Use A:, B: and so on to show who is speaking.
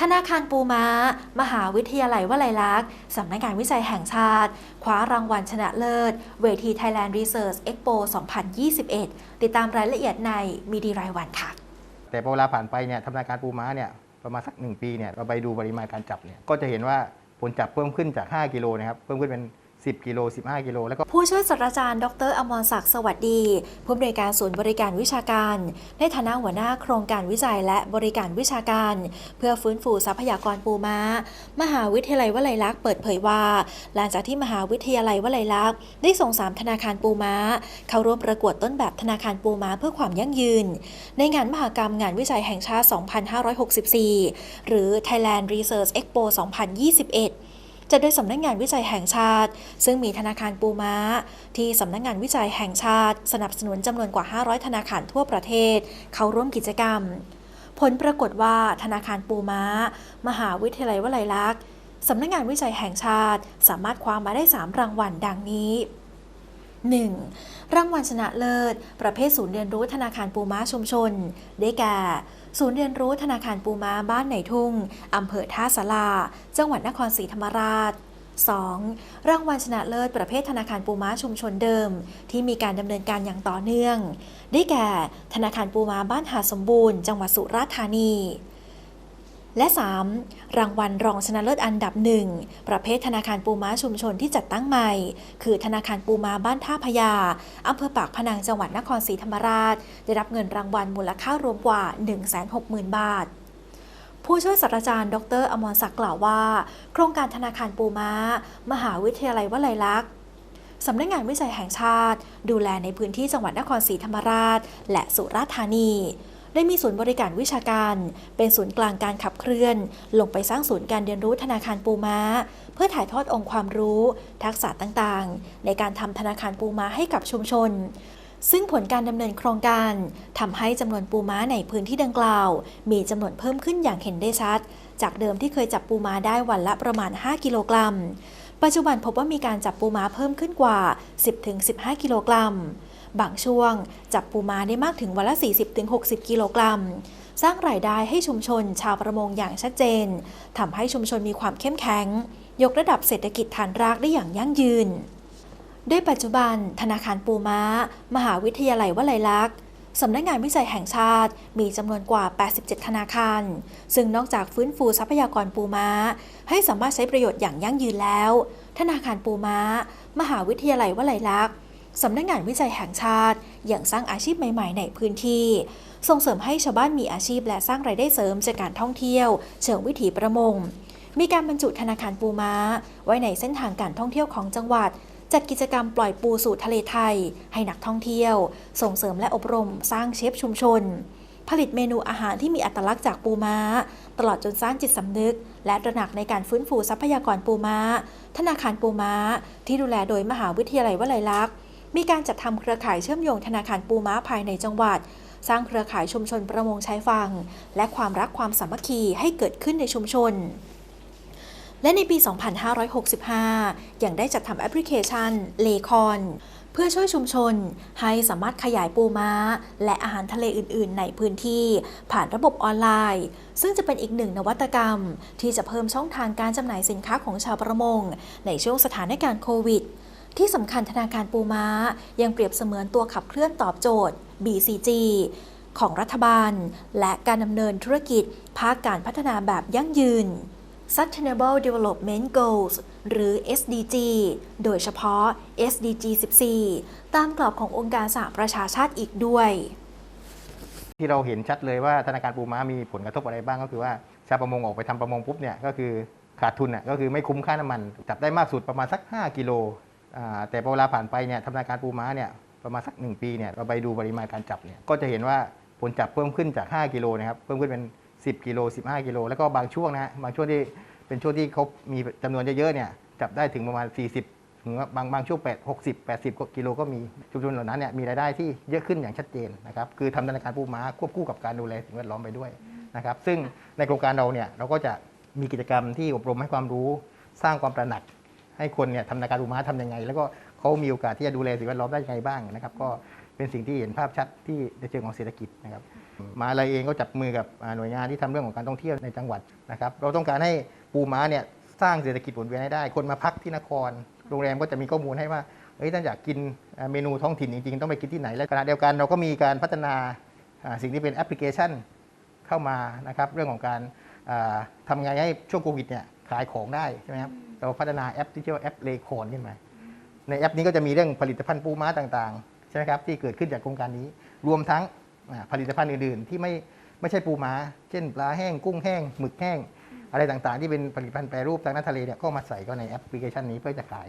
A: ธนาคารปูม้า มหาวิทยาลัยวลัยลักษณ์สำนักงานวิจัยแห่งชาติ คว้ารางวัลชนะเลิศ เวที Thailand Research Expo 2021 ติดตามรายละเอียดในมีดีรายวันค่ะ
B: แต่พอเวลาผ่านไปเนี่ยธนาคารปูม้าเนี่ยประมาณสักหนึ่งปีเนี่ยเราไปดูปริมาณการจับเนี่ยก็จะเห็นว่าผลจับเพิ่มขึ้นจาก 5 กิโลนะครับเพิ่มขึ้นเป็น 10 กิโล 15 กิโล แล้วก็
A: ผู้ช่วยศาสตราจารย์ ดร อมรศักดิ์ สวัสดี ผู้อำนวยการศูนย์บริการวิชาการ ในฐานะหัวหน้าโครงการวิจัยและบริการวิชาการ เพื่อฟื้นฟูทรัพยากรปูม้า มหาวิทยาลัยวลัยลักษณ์เปิดเผยว่า หลังจากที่มหาวิทยาลัยวลัยลักษณ์ได้ส่งสามธนาคารปูม้า เข้าร่วมประกวดต้นแบบธนาคารปูม้าเพื่อความยั่งยืน ในงานมหกรรมงานวิจัยแห่งชาติ 2564 หรือ Thailand Research Expo 2021 จัดโดยสำนักงานวิจัยแห่งชาติ ซึ่งมีธนาคารปูม้า ที่สำนักงานวิจัยแห่งชาติ สนับสนุนจำนวนกว่า 500 ธนาคารทั่วประเทศ เข้าร่วมกิจกรรม ผลปรากฏว่าธนาคารปูม้า มหาวิทยาลัยวลัยลักษณ์สำนักงานวิจัยแห่งชาติ สามารถคว้ามาได้ 3 รางวัลดังนี้ 1. รางวัลชนะเลิศ ประเภทศูนย์เรียนรู้ธนาคารปูม้าชุมชน ได้แก่ ศูนย์เรียนรู้ธนาคารปูม้าบ้านไหนทุ่ง อำเภอท่าสาราจังหวัดนครศรีธรรมราช 2. รางวัลชนะเลิศประเภทธนาคารปูม้าชุมชนเดิม ที่มีการดำเนินการอย่างต่อเนื่อง ได้แก่ ธนาคารปูม้าบ้านหาสมบูรณ์ จังหวัดสุราษฎร์ธานี และ 3. รางวัลรองชนะเลิศอันดับหนึ่งประเภทธนาคารปูม้าชุมชนที่จัดตั้งใหม่ คือธนาคารปูม้าบ้านท่าพญาอำเภอปากพนังจังหวัดนครศรีธรรมราช ได้รับเงินรางวัลมูลค่ารวมกว่า 160,000 บาทผู้ช่วยศาสตราจารย์ ดร อมรศักดิ์กล่าวว่า โครงการธนาคารปูม้า มหาวิทยาลัยวลัยลักษณ์สำนักงานวิจัยแห่งชาติ ดูแลในพื้นที่จังหวัดนครศรีธรรมราช และสุราษฎร์ธานี ได้มีศูนย์บริการวิชาการ เป็นศูนย์กลางการขับเคลื่อน ลงไปสร้างศูนย์การเรียนรู้ธนาคารปูม้า เพื่อถ่ายทอดองค์ความรู้ ทักษะต่างๆ ในการทำธนาคารปูม้าให้กับชุมชนซึ่งผลการดำเนินโครงการทำให้จำนวนปูม้าในพื้นที่ดังกล่าว มีจำนวนเพิ่มขึ้นอย่างเห็นได้ชัด จากเดิมที่เคยจับปูม้าได้วันละประมาณ 5 กิโลกรัม ปัจจุบันพบว่ามีการจับปูม้าเพิ่มขึ้นกว่า 10-15 กิโลกรัม บางช่วงจับปูม้าได้มากถึงวันละ 40-60 กิโลกรัม สร้างรายได้ให้ชุมชนชาวประมงอย่างชัดเจนทำให้ชุมชนมีความเข้มแข็ง ยกระดับเศรษฐกิจฐานรากได้อย่างยั่งยืน ด้วยปัจจุบัน ธนาคารปูม้า มหาวิทยาลัยวลัยลักษณ์สำนักงานวิจัยแห่งชาติมีจำนวนกว่า 87 ธนาคาร ซึ่งนอกจากฟื้นฟูทรัพยากรปูม้า ให้สามารถใช้ประโยชน์อย่างยั่งยืนแล้ว ธนาคารปูม้า มหาวิทยาลัยวลัยลักษณ์ สำนักงานวิจัยแห่งชาติยังสร้างอาชีพใหม่ ๆ ในพื้นที่ ส่งเสริมให้ชาวบ้านมีอาชีพและสร้างรายได้เสริมจากการท่องเที่ยว เชิงวิถีประมง มีการบรรจุธนาคารปูม้า ไว้ในเส้นทางการท่องเที่ยวของจังหวัด จัดกิจกรรมปล่อยปูสู่ทะเลไทย ให้นักท่องเที่ยว ส่งเสริมและอบรมสร้างเชฟชุมชน ผลิตเมนูอาหารที่มีอัตลักษณ์จากปูม้า ตลอดจนสร้างจิตสำนึก และตระหนักในการฟื้นฟูทรัพยากรปูม้า ธนาคารปูม้า ที่ดูแลโดยมหาวิทยาลัยวลัยลักษณ์ มีการจัดทำเครือข่ายเชื่อมโยงธนาคารปูม้าภายในจังหวัด สร้างเครือข่ายชุมชนประมงชายฝั่งและความรักความสามัคคีให้เกิดขึ้นในชุมชนและในปี 2565 ยังได้จัดทำแอปพลิเคชันเลคอนเพื่อช่วยชุมชน ให้สามารถขยายปูม้า และอาหารทะเลอื่น ๆ ในพื้นที่ ผ่านระบบออนไลน์ ซึ่งจะเป็นอีกหนึ่งนวัตกรรม ที่จะเพิ่มช่องทางการจำหน่ายสินค้าของชาวประมง ในช่วงสถานการณ์โควิด ที่สำคัญธนาคารปูม้า ยังเปรียบเสมือนตัวขับเคลื่อนตอบโจทย์ BCG ของรัฐบาล และการดำเนินธุรกิจ ภาคการพัฒนาแบบยั่งยืน Sustainable Development Goals หรือ SDG โดยเฉพาะ SDG 14 ตามกรอบขององค์การสหประชาชาติอีกด้วย
B: ที่เราเห็นชัดเลยว่าธนาคารปูม้ามีผลกระทบอะไรบ้างก็คือว่าชาวประมงออกไปทำประมงปุ๊บเนี่ยก็คือขาดทุนอะก็คือไม่คุ้มค่าน้ำมัน จับได้มากสุดประมาณสัก 5 กิโล อ่าแต่พอเวลาผ่านไปเนี่ยธนาคารปูม้าเนี่ยประมาณสัก1ปีเนี่ยเราไปดูปริมาณการจับเนี่ยก็จะเห็นว่าผลจับเพิ่มขึ้นจาก 5 กิโลนะครับเพิ่มขึ้นเป็น 10 กิโล 15 กิโล แล้วก็บางช่วงนะฮะบางช่วงที่เป็นช่วงที่เขามีจำนวนเยอะๆเนี่ยจับได้ถึงประมาณ 40 ถึงว่าบางบางช่วง8 60 80 กิโลก็มีชุมชนเหล่านั้นเนี่ยมีรายได้ที่เยอะขึ้นอย่างชัดเจนนะครับคือทำธนาคารปูม้าควบคู่กับการดูแลสิ่งแวดล้อมไปด้วยนะครับซึ่งในโครงการเราเนี่ยเราก็จะมีกิจกรรมที่อบรมให้ความรู้สร้างความตระหนัก ให้คนเนี่ยทำนาคารปูมาทำยังไง แล้วก็เขามีโอกาสที่จะดูแลสิ่งแวดล้อมได้ยังไงบ้างนะครับ ก็เป็นสิ่งที่เห็นภาพชัดที่ในเชิงของเศรษฐกิจนะครับมหาลัยเองก็จับมือกับหน่วยงานที่ทำเรื่องของการท่องเที่ยวในจังหวัดนะครับ เราต้องการให้ปูม้าเนี่ยสร้างเศรษฐกิจหมุนเวียนให้ได้ คนมาพักที่นคร โรงแรมก็จะมีข้อมูลให้ว่าเฮ้ยท่านอยากกินเมนูท้องถิ่นจริงๆ ต้องไปกินที่ไหน และขณะเดียวกันเราก็มีการพัฒนาสิ่งที่เป็นแอปพลิเคชันเข้ามานะครับ เรื่องของการทำไงให้ช่วงโควิดเนี่ยขายของได้ใช่ไหมครับ เราพัฒนาแอปที่ชื่อว่าแอปเลคนขึ้นมา ในแอปนี้ก็จะมีเรื่องผลิตภัณฑ์ปูม้าต่างๆ ใช่ไหมครับที่เกิดขึ้นจากโครงการนี้ รวมทั้งผลิตภัณฑ์อื่นๆ ที่ไม่ไม่ใช่ปูม้า เช่น ปลาแห้งกุ้งแห้งหมึกแห้ง อะไรต่างๆ ที่เป็นผลิตภัณฑ์แปรรูปทางน้ำทะเลเนี่ยก็มาใส่ก็ในแอปพลิเคชันนี้เพื่อจะขาย